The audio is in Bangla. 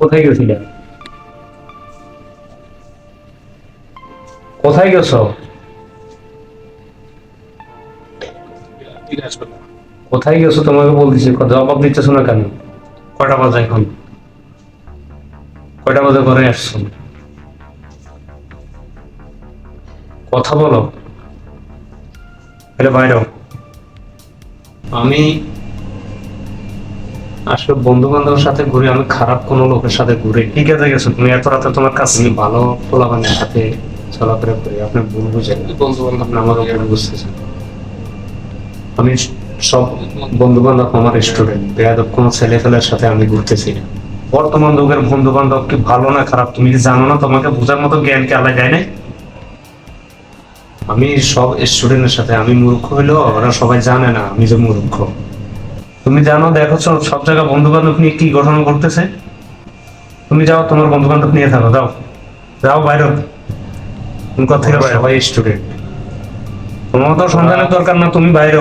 কোথায় গেছিলে? কোথায় গেছো? কোথায় গেছো? তোমাকে বলতেছি জবাব দিতেছো না কেন? কয়টা বাজে এখন? কয়টা বাজে? ঘরে আসছো? কথা বলো। এটা বাইরেও আমি আসলে বন্ধু বান্ধবের সাথে ঘুরি আমি খারাপ কোনো লোকের সাথে ঘুরি। ঠিক আছে গেছো। তুমি এত রাতে তোমার কাছে ভালো পোলাবানের সাথে চলাফেরা করি আপনি ভুল বুঝেন। বন্ধু বান্ধব আমার ভুল বুঝতেছেন। আমি সব বন্ধু বান্ধব আমার স্টুডেন্ট বেয়াদব কোনো ছেলে ফেলের সাথে আমি ঘুরতেছি না। বর্তমান যুগের বন্ধু বান্ধব কি ভালো না খারাপ তুমি কি জানো না? তোমাকে বোঝার মতো জ্ঞান কি আলাদা যায় না আমি সব স্টুডেন্টের সাথে আমি মূর্খ হইলেও ওরা সবাই জানে না আমি যে মূর্খ। তুমি জানো দেখো সব- সব জায়গায় বন্ধু বান্ধব নিয়ে কি গঠন করতেছে তুমি যাও তোমার বন্ধু বান্ধব নিয়ে থাকো যাও। যাও বাইরে। তুমি কোথা থেকে বাইরে ভাই স্টুডেন্ট। তোমার তো সন্ধানের দরকার না তুমি বাইরে